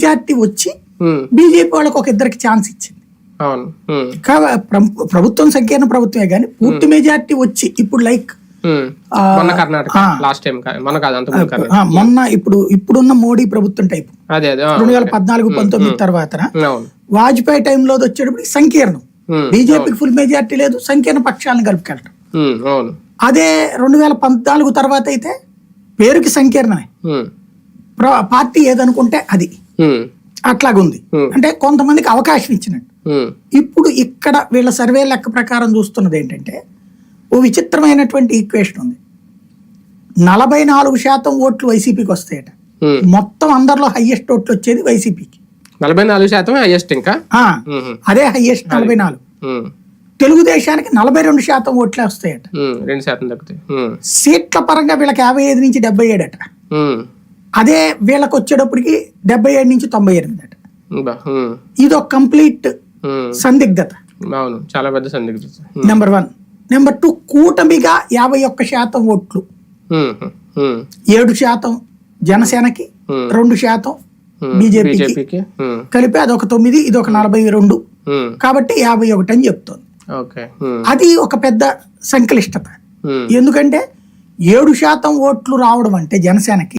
Majority వచ్చి BJP వాళ్ళకి ఒక ఇద్దరికి ఛాన్స్ ఇచ్చింది. అవును. ఉమ్, కా- ప్ర- ప్రభుత్వం సంకీర్ణ ప్రభుత్వమే కానీ పూర్తి మెజార్టీ వచ్చి ఇప్పుడు లైక్ మొన్న ఇప్పుడు ఇప్పుడున్న మోడీ ప్రభుత్వం టైపు. రెండు వేల పద్నాలుగు పంతొమ్మిది తర్వాత వాజ్పేయి టైంలో వచ్చేటప్పటికి సంకీర్ణం. బీజేపీకి ఫుల్ మెజార్టీ లేదు సంకీర్ణ పక్షాలను కలుపుకెళ్ళటం అదే రెండు వేల పద్నాలుగు తర్వాత అయితే పేరుకి సంకీర్ణమే. పార్టీ ఏదనుకుంటే అది. అట్లాగుంది. అంటే కొంతమందికి అవకాశం ఇచ్చినట్టు. ఇప్పుడు ఇక్కడ వీళ్ళ సర్వే లెక్క ప్రకారం చూస్తున్నది ఏంటంటే ఓ విచిత్రమైనటువంటి ఈక్వేషన్ ఉంది. నలభై నాలుగు శాతం ఓట్లు వైసీపీకి వస్తాయట. మొత్తం అందరిలో హైయెస్ట్ ఓట్లు వచ్చేది వైసీపీకి. నలభై నాలుగు శాతం హైయెస్ట్ ఇంకా? అదే హైయెస్ట్ నలభై నాలుగు. తెలుగుదేశానికి నలభై రెండు శాతం ఓట్లే వస్తాయట. రెండు శాతం తగ్గుతాయి. సీట్ల పరంగా వీళ్ళకి యాభై ఐదు నుంచి డెబ్బై ఏడట. అదే వీళ్ళకి వచ్చేటప్పటికి డెబ్బై ఏడు నుంచి తొంభై ఎనిమిది అట ఇది ఒక కంప్లీట్ సందిగ్ధత. అవును చాలా పెద్ద సందిగ్ధత. నెంబర్ వన్ నెంబర్ టూ కూటమిగా యాభై ఒక్క శాతం ఓట్లు. ఏడు శాతం జనసేనకి. రెండు శాతం బీజేపీకి. కలిపి అదొక తొమ్మిది ఇది ఒక నలభై రెండు. కాబట్టి యాభై ఒకటి అని చెప్తోంది. అది ఒక పెద్ద సంక్లిష్టత. ఎందుకంటే ఏడు శాతం ఓట్లు రావడం అంటే జనసేనకి